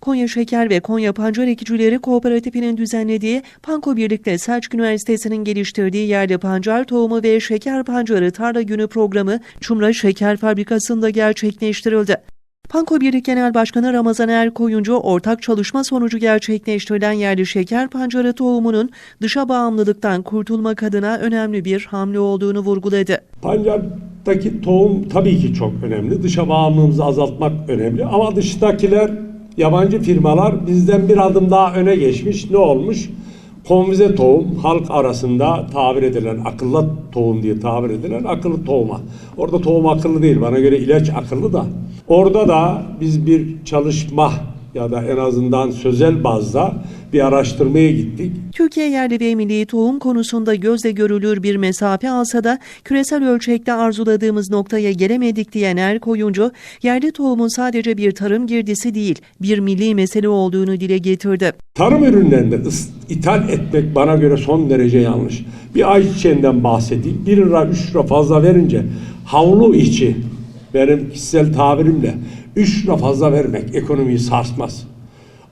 Konya Şeker ve Konya Pancar Ekicileri Kooperatifinin düzenlediği Panko Birlik'te Selçuk Üniversitesi'nin geliştirdiği yerli pancar tohumu ve şeker pancarı tarla günü programı Çumra Şeker Fabrikası'nda gerçekleştirildi. Panko Birlik Genel Başkanı Ramazan Erkoyuncu ortak çalışma sonucu gerçekleştirilen yerli şeker pancarı tohumunun dışa bağımlılıktan kurtulmak adına önemli bir hamle olduğunu vurguladı. Pancar'daki tohum tabii ki çok önemli. Dışa bağımlılığımızı azaltmak önemli. Ama dıştakiler yabancı firmalar bizden bir adım daha öne geçmiş. Ne olmuş? Konvize tohum halk arasında tabir edilen akıllı tohum diye tabir edilen akıllı tohuma. Orada tohum akıllı değil. Bana göre ilaç akıllı da. Orada da biz bir çalışma ya da en azından sözel bazda bir araştırmaya gittik. Türkiye yerli ve milli tohum konusunda gözle görülür bir mesafe alsa da küresel ölçekte arzuladığımız noktaya gelemedik diyen Erkoyuncu, yerli tohumun sadece bir tarım girdisi değil, bir milli mesele olduğunu dile getirdi. Tarım ürünlerinde ıs- ithal etmek bana göre son derece yanlış. Bir ayçiçeğinden bahsedeyim. 1 lira 3 lira fazla verince havlu içi benim kişisel tabirimle 3 lira fazla vermek ekonomiyi sarsmaz.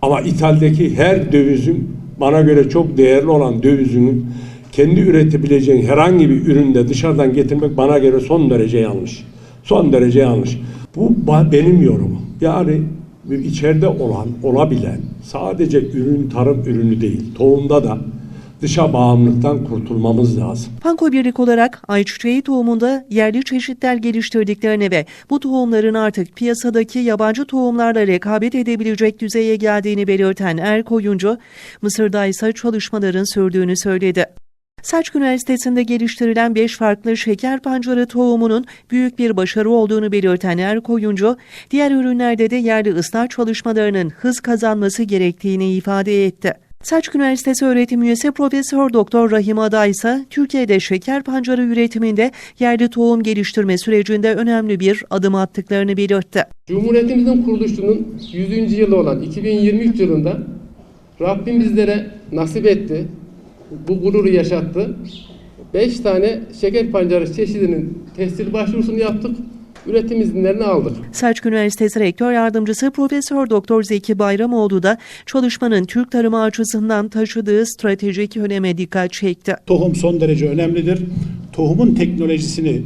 Ama ithaldeki her dövizin bana göre çok değerli olan dövizinin kendi üretebileceğin herhangi bir üründe dışarıdan getirmek bana göre son derece yanlış. Son derece yanlış. Bu benim yorumum. Yani içeride olan, olabilen sadece ürün tarım ürünü değil, tohumda da dışa bağımlılıktan kurtulmamız lazım. Panko Birlik olarak ayçiçeği tohumunda yerli çeşitler geliştirdiklerini ve bu tohumların artık piyasadaki yabancı tohumlarla rekabet edebilecek düzeye geldiğini belirten Erkoyuncu, Mısır'da ise çalışmaların sürdüğünü söyledi. Selçuk Üniversitesi'nde geliştirilen 5 farklı şeker pancarı tohumunun büyük bir başarı olduğunu belirten Erkoyuncu, diğer ürünlerde de yerli ıslah çalışmalarının hız kazanması gerektiğini ifade etti. Selçuk Üniversitesi öğretim üyesi Profesör Doktor Rahim Aday ise Türkiye'de şeker pancarı üretiminde yerli tohum geliştirme sürecinde önemli bir adım attıklarını belirtti. Cumhuriyetimizin kuruluşunun 100. yılı olan 2023 yılında Rabbim bizlere nasip etti. Bu gururu yaşattı. 5 tane şeker pancarı çeşidinin tescil başvurusunu yaptık. Üretim izinlerini aldık. Selçuk Üniversitesi Rektör Yardımcısı Profesör Doktor Zeki Bayramoğlu da çalışmanın Türk tarımı açısından taşıdığı stratejik öneme dikkat çekti. Tohum son derece önemlidir. Tohumun teknolojisini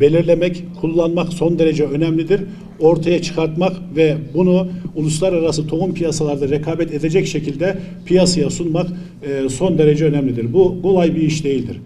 belirlemek, kullanmak son derece önemlidir. Ortaya çıkartmak ve bunu uluslararası tohum piyasalarda rekabet edecek şekilde piyasaya sunmak e, son derece önemlidir. Bu kolay bir iş değildir.